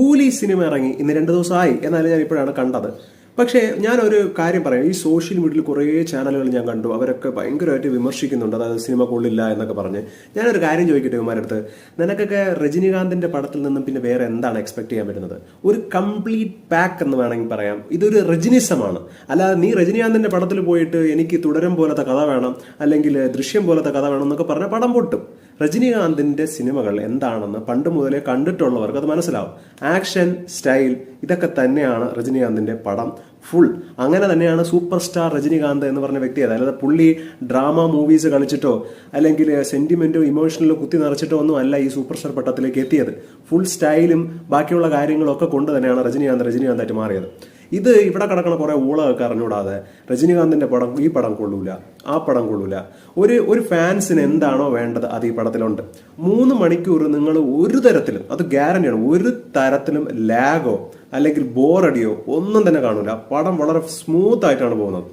കൂലി സിനിമ ഇറങ്ങി ഇന്ന് രണ്ട് ദിവസമായി. എന്നാലും ഞാൻ ഇപ്പോഴാണ് കണ്ടത്. പക്ഷേ ഞാനൊരു കാര്യം പറയാം. ഈ സോഷ്യൽ മീഡിയയിൽ കുറേ ചാനലുകൾ ഞാൻ കണ്ടു. അവരൊക്കെ ഭയങ്കരമായിട്ട് വിമർശിക്കുന്നുണ്ട്. അതായത് സിനിമ കൊള്ളില്ല എന്നൊക്കെ പറഞ്ഞ്. ഞാനൊരു കാര്യം ചോദിക്കട്ടെ ഇവന്മാരടുത്ത് നിനക്കൊക്കെ രജനീകാന്തിന്റെ പടത്തിൽ നിന്നും പിന്നെ വേറെ എന്താണ് എക്സ്പെക്ട് ചെയ്യാൻ പറ്റുന്നത്? ഒരു കംപ്ലീറ്റ് പാക്ക് എന്ന് വേണമെങ്കിൽ പറയാം. ഇതൊരു രജനിസമാണ്. അല്ലാതെ നീ രജനീകാന്തിന്റെ പടത്തിൽ പോയിട്ട് എനിക്ക് തുടരം പോലത്തെ കഥ വേണം അല്ലെങ്കിൽ ദൃശ്യം പോലത്തെ കഥ വേണം എന്നൊക്കെ പറഞ്ഞാൽ പടം പൊട്ടും. രജനീകാന്തിന്റെ സിനിമകൾ എന്താണെന്ന് പണ്ട് മുതലേ കണ്ടിട്ടുള്ളവർക്ക് അത് മനസ്സിലാവും. ആക്ഷൻ സ്റ്റൈൽ ഇതൊക്കെ തന്നെയാണ് രജനീകാന്തിന്റെ പടം ഫുൾ. അങ്ങനെ തന്നെയാണ് സൂപ്പർ സ്റ്റാർ രജനീകാന്ത് എന്ന് പറഞ്ഞ വ്യക്തി അതായത് പുള്ളി ഡ്രാമ മൂവീസ് കളിച്ചിട്ടോ അല്ലെങ്കിൽ സെന്റിമെന്റോ ഇമോഷണലോ കുത്തി നിറച്ചിട്ടോ ഒന്നും അല്ല ഈ സൂപ്പർ സ്റ്റാർ പട്ടത്തിലേക്ക് എത്തിയത്. ഫുൾ സ്റ്റൈലും ബാക്കിയുള്ള കാര്യങ്ങളൊക്കെ കൊണ്ട് തന്നെയാണ് രജനീകാന്ത് രജനീകാന്തായിട്ട് മാറിയത്. ഇത് ഇവിടെ കിടക്കണ കുറെ ഊളകൾക്ക് അറിഞ്ഞുകൂടാതെ രജനീകാന്തിന്റെ പടം ഈ പടം കൊള്ളൂല ആ പടം കൊള്ളൂല. ഒരു ഒരു ഫാൻസിന് എന്താണോ വേണ്ടത് അത് ഈ പടത്തിലുണ്ട്. മൂന്ന് മണിക്കൂർ നിങ്ങൾ ഒരു തരത്തിലും അത് ഗ്യാരണ്ടിയാണ് ഒരു തരത്തിലും ലാഗോ അല്ലെങ്കിൽ ബോറടിയോ ഒന്നും തന്നെ കാണൂല. പടം വളരെ സ്മൂത്ത് ആയിട്ടാണ് പോകുന്നത്.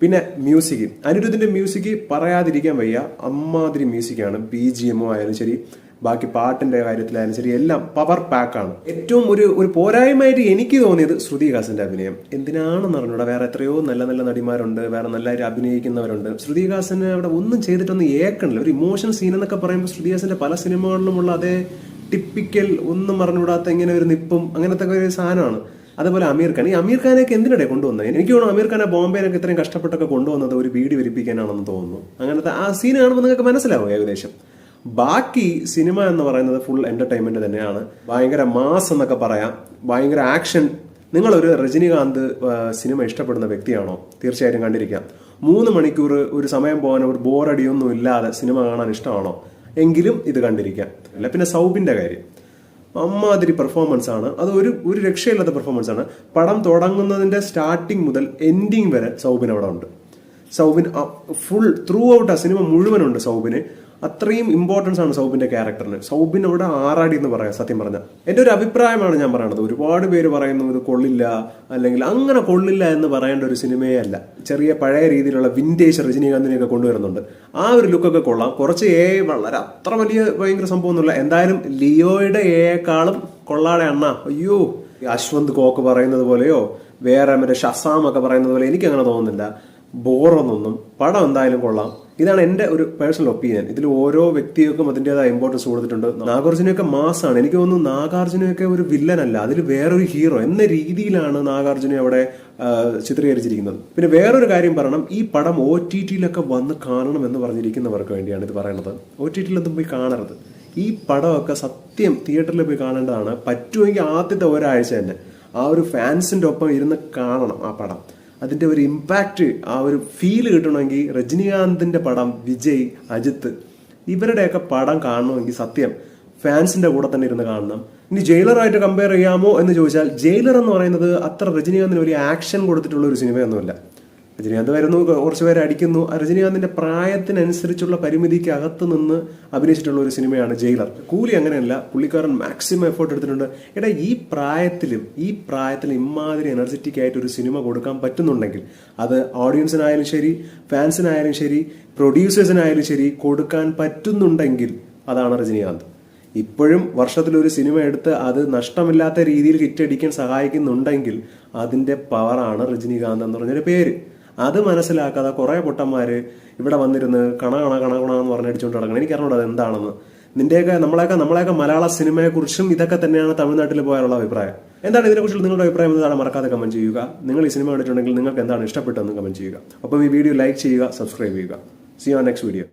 പിന്നെ മ്യൂസിക്. അനിരുദ്ധിന്റെ മ്യൂസിക് പറയാതിരിക്കാൻ വയ്യ. അമ്മാതിരി മ്യൂസിക്കാണ് ബി ജി എമ്മോ ആയാലും ശരി ബാക്കി പാട്ടിന്റെ കാര്യത്തിലായാലും ശരി എല്ലാം പവർ പാക്കാണ് ഏറ്റവും ഒരു ഒരു പോരായ്മയായിട്ട് എനിക്ക് തോന്നിയത് ശ്രുതി ശ്രുതിഹാസന്റെ അഭിനയം. എന്തിനാണെന്ന് പറഞ്ഞൂടെ വേറെ എത്രയോ നല്ല നല്ല നടിമാരുണ്ട് വേറെ നല്ലതായിട്ട് അഭിനയിക്കുന്നവരുണ്ട്. ശ്രുതി ഹാസന് അവിടെ ഒന്നും ചെയ്തിട്ടൊന്നും ഏക്കണില്ല. ഒരു ഇമോഷൻ സീൻ എന്നൊക്കെ പറയുമ്പോൾ ശ്രുതി ശ്രുതിഹാസന്റെ പല സിനിമകളിലുമുള്ള അതേ ടിപ്പിക്കൽ ഒന്നും പറഞ്ഞുകൂടാത്ത ഇങ്ങനെ ഒരു നിപ്പും അങ്ങനത്തെ ഒരു സാധനമാണ്. അതുപോലെ അമീർ ഖാൻ. ഈ അമീർ ഖാനൊക്കെ എന്തിനിടെ കൊണ്ടുവന്നത് എനിക്ക് തോന്നുന്നു അമീർ ഖാനെ ബോംബെയിലൊക്കെ ഇത്രയും കഷ്ടപ്പെട്ടൊക്കെ കൊണ്ടുവന്നത് ഒരു വീട് വരിപ്പിക്കാനാണെന്ന് തോന്നുന്നു. അങ്ങനത്തെ ആ സീൻ കാണുമ്പോൾ നിങ്ങൾക്ക് മനസ്സിലാവും ഏകദേശം. ബാക്കി സിനിമ എന്ന് പറയുന്നത് ഫുൾ എന്റർടൈൻമെന്റ് തന്നെയാണ്. ഭയങ്കര മാസ് എന്നൊക്കെ പറയാം. ഭയങ്കര ആക്ഷൻ നിങ്ങളൊരു രജനീകാന്ത് സിനിമ ഇഷ്ടപ്പെടുന്ന വ്യക്തിയാണോ? തീർച്ചയായിട്ടും കണ്ടിരിക്കാം. മൂന്ന് മണിക്കൂർ ഒരു സമയം പോകാൻ ഒരു ബോറടിയൊന്നും ഇല്ലാതെ സിനിമ കാണാൻ ഇഷ്ടമാണോ? എങ്കിലും ഇത് കണ്ടിരിക്കാം. അല്ല പിന്നെ സൗബിന്റെ കാര്യം. അമ്മാതിരി പെർഫോമൻസ് ആണ്. അത് ഒരു ഒരു രക്ഷയില്ലാത്ത പെർഫോമൻസ് ആണ്. പടം തുടങ്ങുന്നതിന്റെ സ്റ്റാർട്ടിങ് മുതൽ എൻഡിങ് വരെ സൗബിൻ അവിടെ ഉണ്ട്. സൗബിൻ ഫുൾ ത്രൂ ഔട്ട് ആ സിനിമ മുഴുവനുണ്ട് സൗബിന്. അത്രയും ഇമ്പോർട്ടൻസ് ആണ് സൗബിന്റെ ക്യാരക്ടറിന് സൗബിൻ അവിടെ ആറാടി എന്ന് പറയാം സത്യം പറഞ്ഞാൽ എന്റെ ഒരു അഭിപ്രായമാണ് ഞാൻ പറയുന്നത് ഒരുപാട് പേര് പറയുന്നു ഇത് കൊള്ളില്ല അല്ലെങ്കിൽ അങ്ങനെ കൊള്ളില്ല എന്ന് പറയേണ്ട ഒരു സിനിമയേ അല്ല. ചെറിയ പഴയ രീതിയിലുള്ള വിന്റേജ് രജനീകാന്തിനെയൊക്കെ കൊണ്ടുവരുന്നുണ്ട്. ആ ഒരു ലുക്കൊക്കെ കൊള്ളാം. കുറച്ച് എ വളരെ അത്ര വലിയ ഭയങ്കര സംഭവമൊന്നുമില്ല എന്തായാലും ലിയോയുടെ എയേക്കാളും കൊള്ളാടെ അണ്ണ. അയ്യോ അശ്വന്ത് കോക്ക് പറയുന്നത് പോലെയോ വേറെ മറ്റേ ഷസാം ഒക്കെ പറയുന്നത് പോലെ എനിക്ക് അങ്ങനെ തോന്നുന്നില്ല ബോറൊന്നൊന്നും പടം എന്തായാലും കൊള്ളാം. ഇതാണ് എന്റെ ഒരു പേഴ്സണൽ ഒപ്പീനിയൻ ഇതിൽ ഓരോ വ്യക്തികൾക്കും അതിന്റെതായ ഇമ്പോർട്ടൻസ് കൊടുത്തിട്ടുണ്ട്. നാഗാർജുനയൊക്കെ മാസാണ്. എനിക്ക് തോന്നുന്നു നാഗാർജുനയൊക്കെ ഒരു വില്ലനല്ല അതിൽ വേറൊരു ഹീറോ എന്ന രീതിയിലാണ് നാഗാർജുന അവിടെ ചിത്രീകരിച്ചിരിക്കുന്നത്. പിന്നെ വേറൊരു കാര്യം പറയണം. ഈ പടം ഒ ടി ടിയിലൊക്കെ വന്ന് കാണണം എന്ന് പറഞ്ഞിരിക്കുന്നവർക്ക് വേണ്ടിയാണ് ഇത് പറയുന്നത്. ഒ ടി ടിയിലൊന്നും പോയി കാണരുത്. ഈ പടമൊക്കെ സത്യം തിയേറ്ററിൽ പോയി കാണേണ്ടതാണ്. പറ്റുമെങ്കിൽ ആദ്യത്തെ ഒരാഴ്ച തന്നെ ആ ഒരു ഫാൻസിന്റെ ഒപ്പം ഇരുന്ന് കാണണം ആ പടം. അതിന്റെ ഒരു ഇമ്പാക്റ്റ് ആ ഒരു ഫീൽ കിട്ടണമെങ്കിൽ രജനീകാന്തിന്റെ പടം വിജയ് അജിത്ത് ഇവരുടെയൊക്കെ പടം കാണണമെങ്കിൽ സത്യം ഫാൻസിന്റെ കൂടെ തന്നെ ഇരുന്ന് കാണണം. ഇനി ജയിലറായിട്ട് കമ്പയർ ചെയ്യാമോ എന്ന് ചോദിച്ചാൽ ജയിലർ എന്ന് പറയുന്നത് അത്ര രജനീകാന്തിന് ഒരു ആക്ഷൻ കൊടുത്തിട്ടുള്ള ഒരു സിനിമയൊന്നുമല്ല രജനീകാന്ത് വരുന്നു കുറച്ച് പേരെ അടിക്കുന്നു. രജനീകാന്തിന്റെ പ്രായത്തിനനുസരിച്ചുള്ള പരിമിതിക്ക് അകത്ത് നിന്ന് അഭിനയിച്ചിട്ടുള്ള ഒരു സിനിമയാണ് ജയിലർ. കൂലി അങ്ങനെയല്ല പുള്ളിക്കാരൻ മാക്സിമം എഫേർട്ട് എടുത്തിട്ടുണ്ട്. എടാ ഈ പ്രായത്തിലും ഈ പ്രായത്തിലും ഇമാതിരി എനർജറ്റിക് ആയിട്ട് ഒരു സിനിമ കൊടുക്കാൻ പറ്റുന്നുണ്ടെങ്കിൽ അത് ഓഡിയൻസിനായാലും ശരി ഫാൻസിനായാലും ശരി പ്രൊഡ്യൂസേഴ്സിനായാലും ശരി കൊടുക്കാൻ പറ്റുന്നുണ്ടെങ്കിൽ അതാണ് രജനീകാന്ത്. ഇപ്പോഴും വർഷത്തിലൊരു സിനിമ എടുത്ത് അത് നഷ്ടമില്ലാത്ത രീതിയിൽ ഹിറ്റടിക്കാൻ സഹായിക്കുന്നുണ്ടെങ്കിൽ അതിന്റെ പവറാണ് രജനീകാന്ത് എന്ന് പറഞ്ഞൊരു പേര്. അത് മനസ്സിലാക്കാതെ കുറേ പൊട്ടന്മാർ ഇവിടെ വന്നിരുന്ന് കണ കണ കണ കണ എന്ന് പറഞ്ഞടിച്ചുകൊണ്ട് നടക്കണം. എനിക്കറിഞ്ഞൂടാ അത് എന്താണെന്ന് നിന്റെയൊക്കെ നമ്മളെയൊക്കെ നമ്മളെയൊക്കെ മലയാള സിനിമയെ കുറിച്ചും ഇതൊക്കെ തന്നെയാണ് തമിഴ്നാട്ടിൽ പോയാലുള്ള അഭിപ്രായം. എന്താണ് ഇതിനെക്കുറിച്ച് നിങ്ങളുടെ അഭിപ്രായം? എന്താണ് മറക്കാതെ കമന്റ് ചെയ്യുക. നിങ്ങൾ ഈ സിനിമ കണ്ടിട്ടുണ്ടെങ്കിൽ നിങ്ങൾക്ക് എന്താണ് ഇഷ്ടപ്പെട്ടതെന്ന് കമന്റ് ചെയ്യുക. അപ്പം ഈ വീഡിയോ ലൈക്ക് ചെയ്യുക സബ്സ്ക്രൈബ് ചെയ്യുക. See on next video